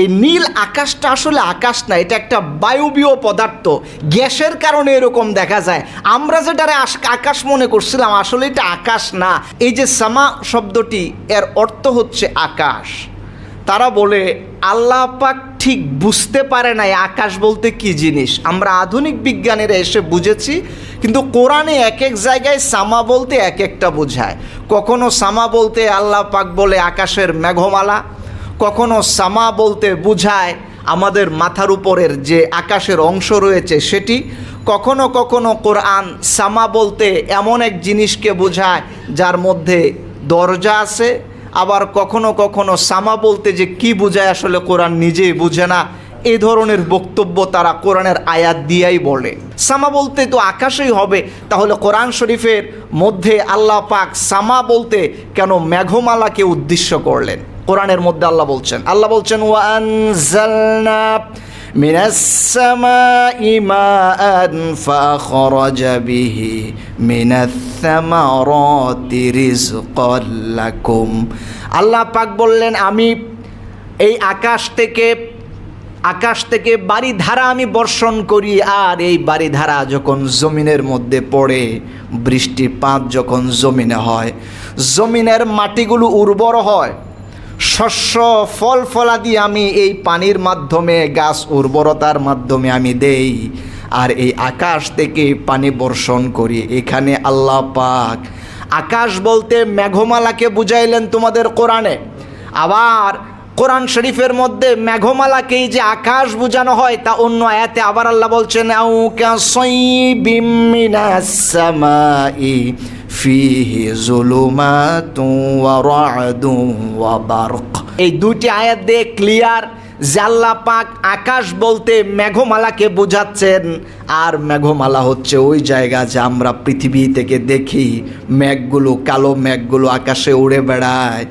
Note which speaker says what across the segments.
Speaker 1: এই নীল আকাশটা আসলে আকাশ না, এটা একটা বায়বীয় পদার্থ। গ্যাসের কারণে এরকম দেখা যায়। আমরা যেটারে আকাশ মনে করছিলাম, আসলে এটা আকাশ না। এই যে সামা শব্দটি, এর অর্থ হচ্ছে আকাশ। তারা বলে, আল্লাহ পাক ঠিক বুঝতে পারে না এই আকাশ বলতে কি জিনিস। আমরা আধুনিক বিজ্ঞানীরা এসে বুঝেছি, কিন্তু কোরআনে এক এক জায়গায় সামা বলতে এক একটা বোঝায়। কখনো সামা বলতে আল্লাহ পাক বলে আকাশের মেঘমালা কখনো সামা বলতে বুঝায় আমাদের মাথার উপরের যে আকাশের অংশ রয়েছে সেটি। কখনো কখনো কোরআন সামা বলতে এমন এক জিনিসকে বোঝায় যার মধ্যে দরজা আছে। আবার কখনো কখনো সামা বলতে যে কি বোঝায় আসলে কোরআন নিজেই বুঝে না। এই ধরনের বক্তব্য তারা কোরআনের আয়াত দিয়াই বলে। সামা বলতে তো আকাশেই হবে। তাহলে কোরআন শরীফের মধ্যে আল্লাহ পাক সামা বলতে কেন মেঘমালাকে উদ্দেশ্য করলেন? কোরআনের মধ্যে আল্লাহ বলছেন আল্লাহ বলছেন ওয়ানজালনা من السماء ماء فأخرج به من الثمرات رزقا لكم আল্লাহ পাক বললেন আমি এই আকাশ থেকে আকাশ থেকে বাড়ি ধারা আমি বর্ষণ করি আর এই বাড়ি ধারা যখন জমিনের মধ্যে পড়ে বৃষ্টিপাত যখন জমিনে হয় জমিনের মাটিগুলো উর্বর হয় শস্য, ফল ফলাদি আমি এই পানির মাধ্যমে, গাছ উর্বরতার মাধ্যমে আমি দেই। আর এই আকাশ থেকে পানি বর্ষণ করি। এখানে আল্লাহ পাক আকাশ বলতে মেঘমালাকে বুঝাইলেন তোমাদের কোরআনে। আবার কোরআন শরীফের মধ্যে মেঘমালাকেই যে আকাশ বোঝানো হয়, তা অন্য আয়াতে আবার আল্লাহ বলছেন এই দুটি আয়াত দিয়ে ক্লিয়ার আল্লাহ পাক আকাশ বলতে মেঘমালাকে বোঝাচ্ছেন, আর মেঘমালা হচ্ছে ওই জায়গা যে আমরা পৃথিবী থেকে দেখি, মেঘগুলো কালো মেঘগুলো আকাশে উড়ে বেড়ায়।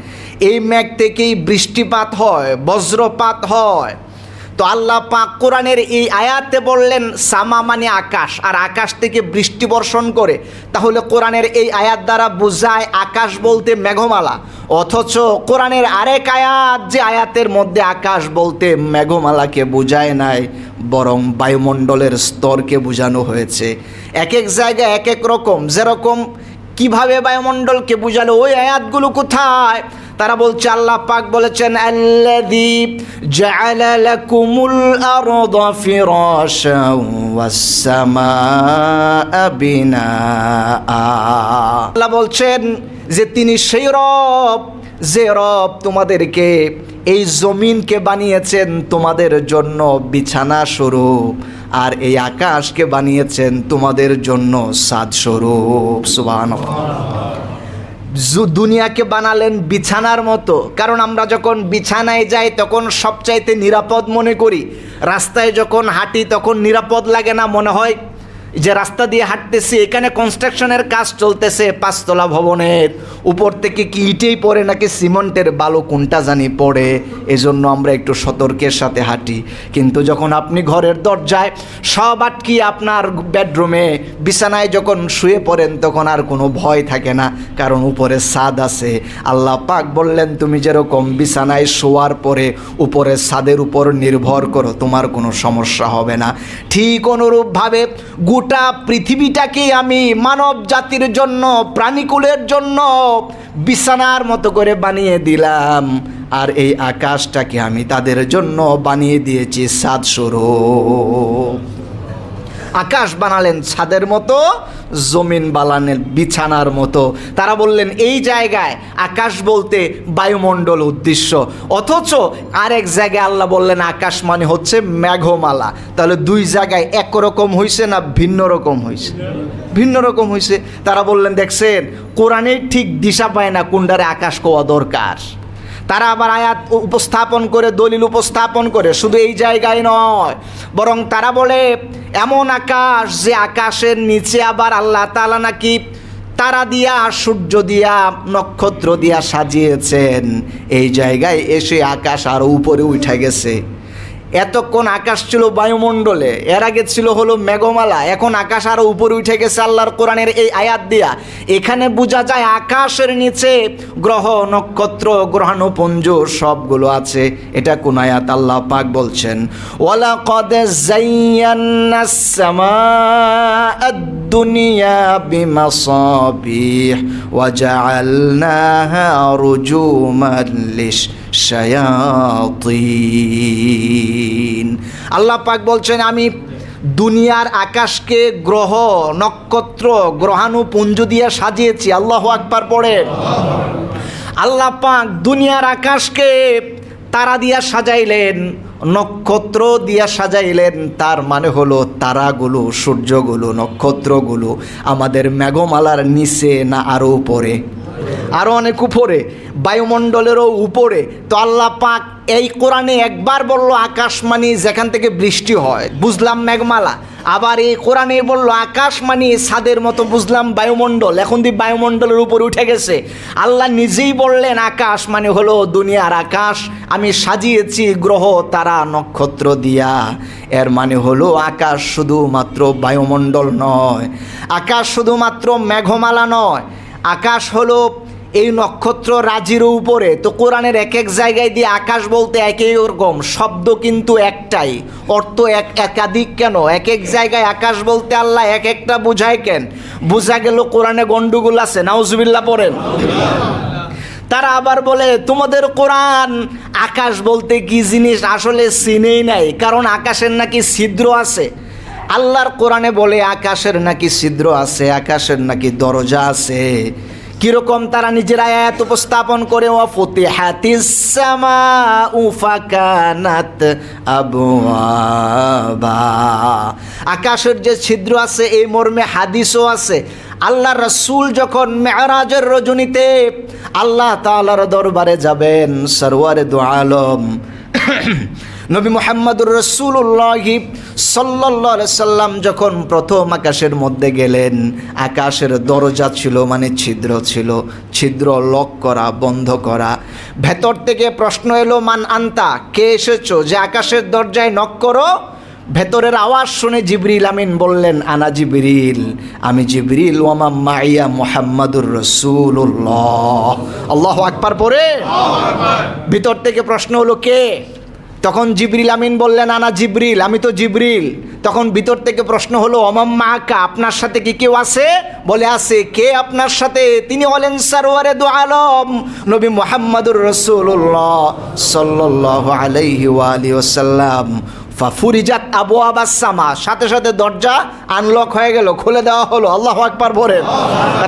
Speaker 1: এই মেঘ থেকেই বৃষ্টিপাত হয়, বজ্রপাত হয়। তো আল্লাহ পাক কোরআনের এই আয়াতে বললেন, সামা মানে আকাশ, আর আকাশ থেকে বৃষ্টি বর্ষণ করে। তাহলে কোরআনের এই আয়াত দ্বারা বোঝায় আকাশ বলতে মেঘমালা। অথচ কোরআনের আরেক আয়াত যে আয়াতের মধ্যে আকাশ বলতে মেঘমালাকে বোঝায় নাই, বরং বায়ুমণ্ডলের স্তরকে বোঝানো হয়েছে। এক এক জায়গায় এক এক রকম, যেরকম কীভাবে বায়ুমণ্ডলকে বুঝালো, ওই আয়াতগুলো কোথায়? তারা বলছে, আল্লাহ পাক বলেছেন আল্লাহ বলছেন যে, তিনি সেই রব, যে রব তোমাদেরকে এই জমিনকে বানিয়েছেন তোমাদের জন্য বিছানা স্বরূপ, আর এই আকাশকে বানিয়েছেন তোমাদের জন্য সাদ স্বরূপ জু- দুনিয়াকে বানালেন বিছানার মতো। কারণ আমরা যখন বিছানায় যাই, তখন সবচাইতে নিরাপদ মনে করি। রাস্তায় যখন হাঁটি, তখন নিরাপদ লাগে না, মনে হয় যে রাস্তা দিয়ে হাঁটতেছি, এখানে কনস্ট্রাকশনের কাজ চলতেছে পাঁচতলা ভবনের। উপর থেকে কি ইটেই পড়ে নাকি সিমেন্টের বালু, কোনটা জানি পড়ে। এজন্য আমরা একটু সতর্কের সাথে হাঁটি। কিন্তু যখন আপনি ঘরের দরজায় সব আটকি আপনার বেডরুমে বিছানায় যখন শুয়ে পড়েন, তখন আর কোনো ভয় থাকে না, কারণ উপরে ছাদ আছে। আল্লাহ পাক বললেন, তুমি যেরকম বিছানায় শোয়ার পরে উপরে ছাদের উপর নির্ভর করো, তোমার কোনো সমস্যা হবে না। ঠিক অনুরূপভাবে গোটা পৃথিবীটাকে আমি মানব জাতির জন্য, প্রাণীকুলের জন্য বিছানার মতো করে বানিয়ে দিলাম। আর এই আকাশটাকে আমি তাদের জন্য বানিয়ে দিয়েছি সাত স্বরূপ আকাশ বানালেন ছাদের মতো, জমিন বানালেন বিছানার মতো। তারা বললেন, এই জায়গায় আকাশ বলতে বায়ুমণ্ডল উদ্দেশ্য। অথচ আরেক জায়গায় আল্লাহ বললেন, আকাশ মানে হচ্ছে মেঘমালা। তাহলে দুই জায়গায় একরকম হয়েছে না ভিন্ন রকম হয়েছে ভিন্ন রকম হয়েছে তারা বললেন, দেখছেন কোরআনে ঠিক দিশা পায় না কোনটারে আকাশ কোয়া দরকার। তারা আবার আয়াত উপস্থাপন করে, দলিল উপস্থাপন করে, শুধু এই জায়গায় নয়, বরং তারা বলে, এমন আকাশ যে আকাশের নিচে আবার আল্লাহ তালা নাকি তারা দিয়া, সূর্য দিয়া, নক্ষত্র দিয়া সাজিয়েছেন। এই জায়গায় এসে আকাশ আরও উপরে উঠে গেছে। এতক্ষণ আকাশ ছিল বায়ুমণ্ডলে, এর আগে ছিল হলো মেঘমালা, এখন আকাশ আরও উপরে উঠে গেছে আল্লাহর কোরআনের এই আয়াত দিয়া। এখানে বোঝা যায় আকাশের নিচে গ্রহ, নক্ষত্র, গ্রহাণুপুঞ্জ, সবগুলো আছে। এটা কোন আয়াত আল্লাহ পাক বলছেন? ওয়ালা কদ দুনিয়া বিমাসাবিহ ওয়া জাআলনাহা রুজুমান লিশ আল্লাহ পাক বলছেন, আমি দুনিয়ার আকাশকে গ্রহ, নক্ষত্র, গ্রহাণুপুঞ্জ দিয়ে সাজিয়েছি। আল্লাহ আকবার পড়ে আল্লাহ পাক দুনিয়ার আকাশকে তারা দিয়া সাজাইলেন, নক্ষত্র দিয়া সাজাইলেন। তার মানে হলো তারাগুলো, সূর্যগুলো, নক্ষত্রগুলো আমাদের মেঘমালার নিচে না আরও উপরে। আরও অনেক উপরে, বায়ুমণ্ডলেরও উপরে। তো আল্লাহ পাক এই কোরআনে একবার বলল, আকাশমানি যেখান থেকে বৃষ্টি হয়। বুঝলাম মেঘমালা। আবার এই কোরআনে বলল আকাশ মানে ছাদের মতো। বুঝলাম বায়ুমণ্ডল। এখন দি বায়ুমণ্ডলের উপর উঠে গেছে। আল্লাহ নিজেই বললেন আকাশ মানে হলো দুনিয়ার আকাশ। আমি সাজিয়েছি গ্রহ, তারা নক্ষত্র দিয়া। এর মানে হলো আকাশ শুধুমাত্র বায়ুমণ্ডল নয়। আকাশ শুধুমাত্র মেঘমালা নয়। আকাশ হলো এই নক্ষত্র রাজির উপরে, তো কোরআনের এক এক জায়গায় দিয়ে আকাশ বলতে একই ওরকম শব্দ কিন্তু একটাই। অর্থ এক একাধিক কেন? এক এক জায়গায় আকাশ বলতে আল্লাহ এক একটা বুঝায় কেন? বোঝা গেল কোরআনে গন্ডগোল আছে, নাউজুবিল্লাহ পড়েন। তারা আবার বলে, তোমাদের কোরআন আকাশ বলতে কি জিনিস আসলে চিনেই নাই? কারণ আকাশের নাকি ছিদ্র আছে। আল্লাহর কোরআনে বলে, আকাশের নাকি ছিদ্র আছে, আকাশের নাকি দরজা আছে। কীরকম তারা নিজের আয়াত উপস্থাপন করে? ও ফুতিহাতিস সামাউ ফাকানাত আবওয়াবা। আকাশের যে ছিদ্র আছে, এই মর্মে হাদিসও আছে। আল্লাহ রসুল যখন মেয়ারাজের রজনীতে আল্লাহ তাআলার দরবারে যাবেন, সরওয়ারে দু আলম নবী মোহাম্মদুর রসুল্লাহি সাল্লাহ সাল্লাম যখন প্রথম আকাশের মধ্যে গেলেন আকাশের দরজা ছিল মানে ছিদ্র ছিল। ছিদ্র লক করা বন্ধ করা। ভেতর থেকে প্রশ্ন এলো মান আন্তা? কে এসেছ? যে আকাশের দরজায় নক করো? ভেতরের আওয়াজ শুনে জিবরিল আমিন বললেন আনা জিবরিল আমি জিবরিল ওয়ামা মাইয়া মোহাম্মদুর রসুল্লাহ আল্লাহ আকবার পরে ভিতর থেকে প্রশ্ন হলো কে? তখন জিবরিল আমিন বললেন, আনা জিবরিল, আমি তো জিবরিল। তখন ভিতর থেকে প্রশ্ন হলো, অমাম মাকা, আপনার সাথে কি কেউ আছে? বলে, আছে। কে আপনার সাথে? তিনি হলেন সারোয়ারে দু আলম, নবী মোহাম্মদুর রসুল্লাহ সাল্লাহ আলাইহি ওয়ালি ওসাল্লাম ফাফুরিজাত আবু আবাসামা সাথে সাথে দরজা আনলক হয়ে গেল, খুলে দেওয়া হলো। আল্লাহ আকবার বলেন,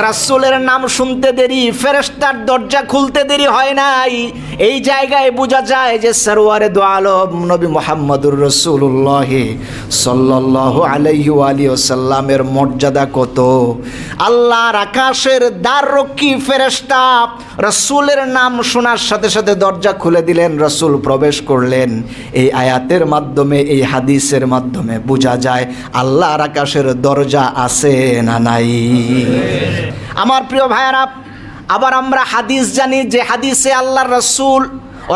Speaker 1: রাসূলের নাম শুনতে দেরি, ফেরেশতার দরজা খুলতে দেরি হয় নাই। এই জায়গায় বোঝা যায় যে সরোয়ারে দো আলম নবী মোহাম্মদুর রসুল্লাহ সাল্লাহ আলাইহি আলী ওসাল্লামের মর্যাদা কত? আল্লাহর আকাশের দ্বার রক্ষী ফেরেশতা রসুলের নাম শোনার সাথে সাথে দরজা খুলে দিলেন, রসুল প্রবেশ করলেন। এই আয়াতের মাধ্যমে এই হাদিসের মাধ্যমে বোঝা যায় আল্লাহর আকাশের দরজা আছে না নাই। আমার প্রিয় ভাইয়ারা, আবার আমরা হাদিস জানি যে হাদিসে আল্লাহ রসুল,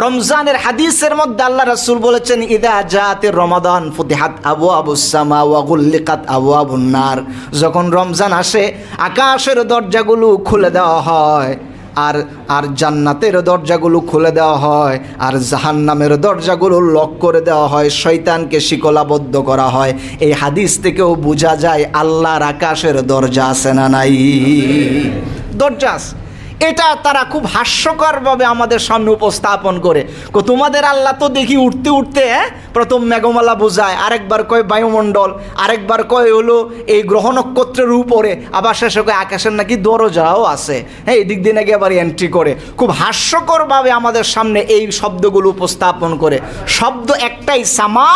Speaker 1: রমজানের হাদিসের মধ্যে আল্লাহ রসুল বলেছেন, ইদা জাতের রমাদান ফুতিহাত আবু আবু সামা ওয়াগুল্লিকাত আবু আবুন্নার যখন রমজান আসে, আকাশের দরজাগুলো খুলে দেওয়া হয়। আর আর জান্নাতের দরজাগুলো খুলে দেওয়া হয়, আর জাহান্নামের দরজাগুলো লক করে দেওয়া হয়, শয়তানকে শিকলাবদ্ধ করা হয়। এই হাদিস থেকেও বোঝা যায়, আল্লাহর আকাশের দরজা আছে না নাই? দরজা আছে। এটা তারা খুব হাস্যকরভাবে আমাদের সামনে উপস্থাপন করে। তোমাদের আল্লাহ তো দেখি উঠতে উঠতে হ্যাঁ প্রথম মেঘমালা বোঝায়, আরেকবার কয় বায়ুমণ্ডল, আরেকবার কয় হলো এই গ্রহ নক্ষত্রের উপরে, আবার শেষে কয় আকাশের নাকি দরজাও আছে। হ্যাঁ এদিক দিয়ে নাকি আবার এন্ট্রি করে। খুব হাস্যকরভাবে আমাদের সামনে এই শব্দগুলো উপস্থাপন করে। শব্দ একটাই, সামা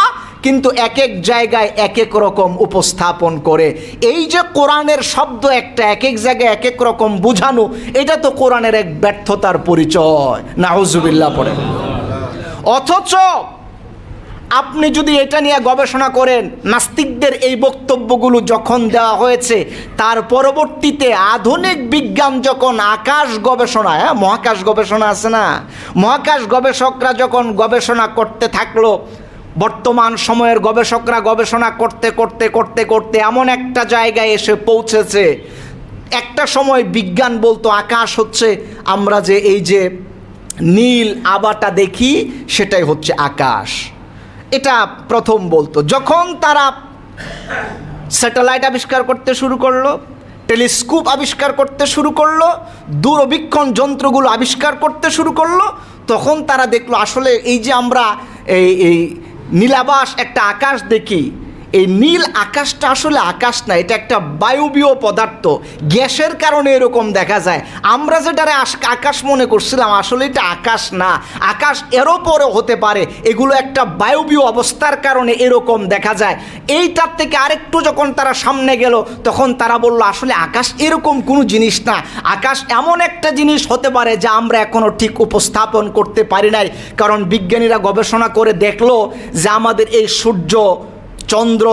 Speaker 1: কিন্তু এক এক জায়গায় এক এক রকম উপস্থাপন করে। এই যে কোরআনের শব্দ একটা এক এক জায়গায় এক এক রকম বুঝানো, এটা তো কোরআনের এক ব্যর্থতার পরিচয়। নাহজুবিল্লাহ পড়ে। অথচ আপনি যদি এটা নিয়ে গবেষণা করেন, নাস্তিকদের এই বক্তব্যগুলো যখন দেওয়া হয়েছে, তার পরবর্তীতে আধুনিক বিজ্ঞান যখন আকাশ গবেষণা হ্যাঁ মহাকাশ গবেষণা আছে না? মহাকাশ গবেষকরা যখন গবেষণা করতে থাকল বর্তমান সময়ের গবেষকরা গবেষণা করতে করতে করতে করতে এমন একটা জায়গায় এসে পৌঁছেছে। একটা সময় বিজ্ঞান বলতো, আকাশ হচ্ছে, আমরা যে এই যে নীল আবাটা দেখি, সেটাই হচ্ছে আকাশ। এটা প্রথম বলতো। যখন তারা স্যাটেলাইট আবিষ্কার করতে শুরু করল, টেলিস্কোপ আবিষ্কার করতে শুরু করল, দূরবীক্ষণ যন্ত্রগুলো আবিষ্কার করতে শুরু করল, তখন তারা দেখল, আসলে এই যে আমরা এই এই নীলাবাস একটা আকাশ দেখি। এই নীল আকাশটা আসলে আকাশ না, এটা একটা বায়ুবীয় পদার্থ। গ্যাসের কারণে এরকম দেখা যায়। আমরা যেটারে আকাশ মনে করছিলাম, আসলে এটা আকাশ না। আকাশ এরও পরে হতে পারে। এগুলো একটা বায়ুবীয় অবস্থার কারণে এরকম দেখা যায়। এইটার থেকে আরেকটু যখন তারা সামনে গেল, তখন তারা বলল, আসলে আকাশ এরকম কোনো জিনিস না। আকাশ এমন একটা জিনিস হতে পারে যা আমরা এখনও ঠিক উপস্থাপন করতে পারি নাই। কারণ বিজ্ঞানীরা গবেষণা করে দেখল যে আমাদের এই সূর্য চন্দ্র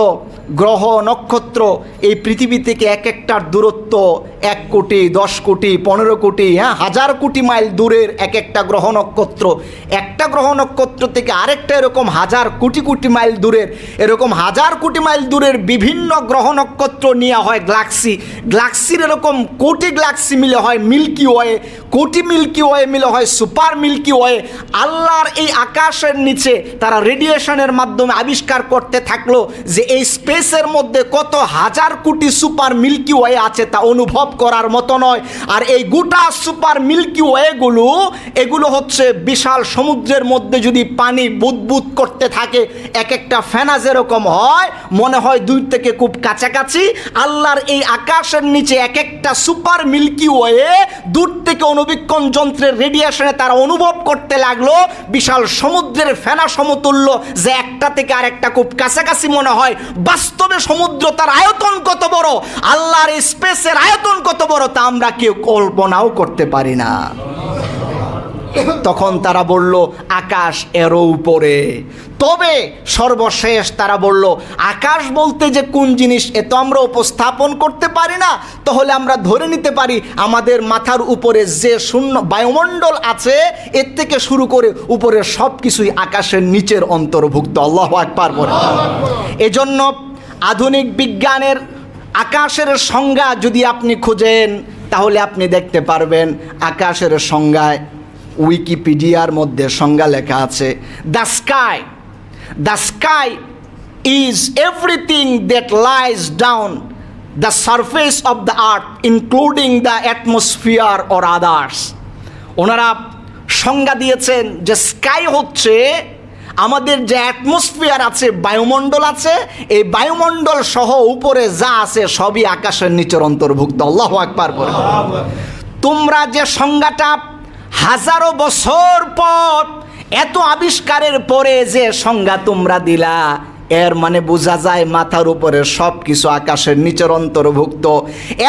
Speaker 1: গ্রহ, নক্ষত্র এই পৃথিবী থেকে এক একটার দূরত্ব এক কোটি, দশ কোটি, পনেরো কোটি হ্যাঁ হাজার কোটি মাইল দূরের এক একটা গ্রহ, নক্ষত্র। একটা গ্রহ, নক্ষত্র থেকে আরেকটা এরকম হাজার কোটি কোটি মাইল দূরের, এরকম হাজার কোটি মাইল দূরের বিভিন্ন গ্রহ, নক্ষত্র নিয়ে হয় গ্লাক্সি গ্লাক্সির এরকম কোটি গ্লাক্সি মিলে হয় মিল্কি ওয়ে, কোটি মিল্কি ওয়ে মিলে হয় সুপার মিল্কি ওয়ে। আল্লাহর এই আকাশের নিচে তারা রেডিয়েশনের মাধ্যমে আবিষ্কার করতে থাকল যে এই স্পেসের মধ্যে কত হাজার কোটি সুপার মিল্কি ওয়ে আছে তা অনুভব করার মতো নয়। আর এই গোটা সুপার মিল্কি ওয়েগুলো, এগুলো হচ্ছে বিশাল সমুদ্রের মধ্যে যদি পানি বুদবুদ করতে থাকে এক একটা ফেনা যেরকম হয়, মনে হয় দুই থেকে খুব কাছাকাছি। আল্লাহর এই আকাশের নিচে এক একটা সুপার মিল্কি ওয়ে দূর থেকে অনুবীক্ষণ যন্ত্রের রেডিয়েশনে তারা অনুভব করতে লাগল। বিশাল সমুদ্রের ফেনা সমতুল্য, যে একটা থেকে আরেকটা খুব কাছাকাছি মনে হয় বাস্তবে সমুদ্র তার আয়তন কত বড়? আল্লাহর স্পেসের আয়তন কত বড় তা আমরা কেউ কল্পনাও করতে পারি না। তখন তারা বলল, আকাশ এরও উপরে। তবে সর্বশেষ তারা বলল, আকাশ বলতে যে কোন জিনিস, এ তো আমরা উপস্থাপন করতে পারি না। তাহলে আমরা ধরে নিতে পারি, আমাদের মাথার উপরে যে শূন্য বায়ুমণ্ডল আছে, এর থেকে শুরু করে উপরের সব কিছুই আকাশের নিচের অন্তর্ভুক্ত। আল্লাহ আকবার এজন্য আধুনিক বিজ্ঞানের আকাশের সংজ্ঞা যদি আপনি খুঁজেন, তাহলে আপনি দেখতে পারবেন আকাশের সংজ্ঞায় উইকিপিডিয়ার মধ্যে সংজ্ঞা লেখা আছে, the sky the sky is everything that lies down the surface of the earth, including the atmosphere or others. ওনারা সংজ্ঞা দিয়েছেন যে স্কাই হচ্ছে আমাদের যে অ্যাটমসফিয়ার আছে, বায়ুমণ্ডল আছে, এই বায়ুমণ্ডল সহ উপরে যা আছে সবই আকাশের নিচের অন্তর্ভুক্ত। আল্লাহ একবার করে তোমরা যে সংজ্ঞাটা হাজারো বছর পর এত আবিষ্কারের পরে যে সংজ্ঞা তোমরা দিলা এর মানে বোঝা যায় মাথার উপরে সব কিছু আকাশের নিচের অন্তর্ভুক্ত।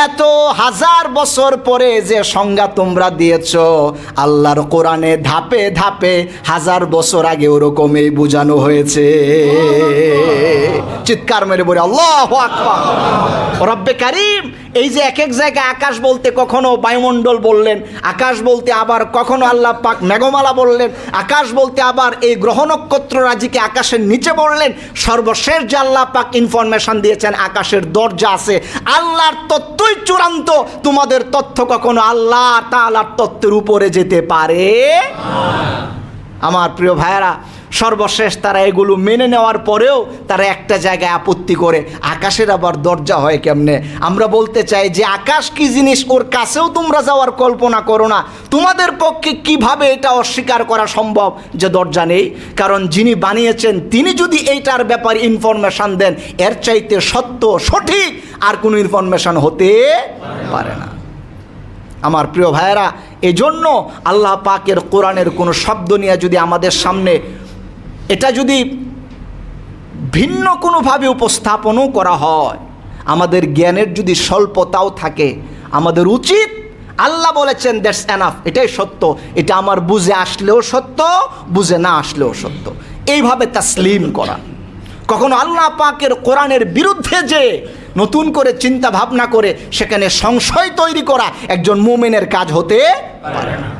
Speaker 1: এত হাজার বছর পরে যে সংজ্ঞা তোমরা দিয়েছ, আল্লাহর কোরআনে ধাপে ধাপে হাজার বছর আগে ওরকমই বোঝানো হয়েছে। চিৎকার মেরে বলে, আল্লাহ রব্বে কারিম এই যে এক এক জায়গায় আকাশ বলতে কখনো বায়ুমণ্ডল বললেন, আকাশ বলতে আবার কখনো আল্লাহ পাক মেঘমালা বললেন, আকাশ বলতে আবার এই গ্রহ নক্ষত্র রাজিকে আকাশের নিচে বললেন। সর্বশেষ যে আল্লাহ পাক ইনফরমেশন দিয়েছেন, আকাশের দরজা আছে। আল্লাহর তত্ত্বই চূড়ান্ত, তোমাদের তথ্য কখনো আল্লাহ তাআলার তত্ত্বের উপরে যেতে পারে? আমার প্রিয় ভাইয়েরা সর্বশেষ তারা এগুলো মেনে নেওয়ার পরেও তারা একটা জায়গায় আপত্তি করে, আকাশের আবার দরজা হয় কেমনে? আমরা বলতে চাই যে আকাশ কি জিনিস ওর কাছেও তোমরা যাওয়ার কল্পনা করো না। তোমাদের পক্ষে কীভাবে এটা অস্বীকার করা সম্ভব যে দরজা নেই? কারণ যিনি বানিয়েছেন, তিনি যদি এইটার ব্যাপারে ইনফরমেশন দেন, এর চাইতে সত্য, সঠিক আর কোনো ইনফরমেশন হতে পারে না। আমার প্রিয় ভাইয়েরা, এজন্য আল্লাহ পাকের কোরআনের কোনো শব্দ নিয়ে যদি আমাদের সামনে এটা যদি ভিন্ন কোনোভাবে উপস্থাপনও করা হয়, আমাদের জ্ঞানের যদি স্বল্পতাও থাকে, আমাদের উচিত আল্লাহ বলেছেন দ্যাটস এনাফ এটাই সত্য। এটা আমার বুঝে আসলেও সত্য, বুঝে না আসলেও সত্য। এইভাবে তাসলিম করা। কখনো আল্লাহ পাকের কোরআনের বিরুদ্ধে যে নতুন করে চিন্তা ভাবনা করে, সেখানে সংশয় তৈরি করা একজন মোমেনের কাজ হতে পারে না।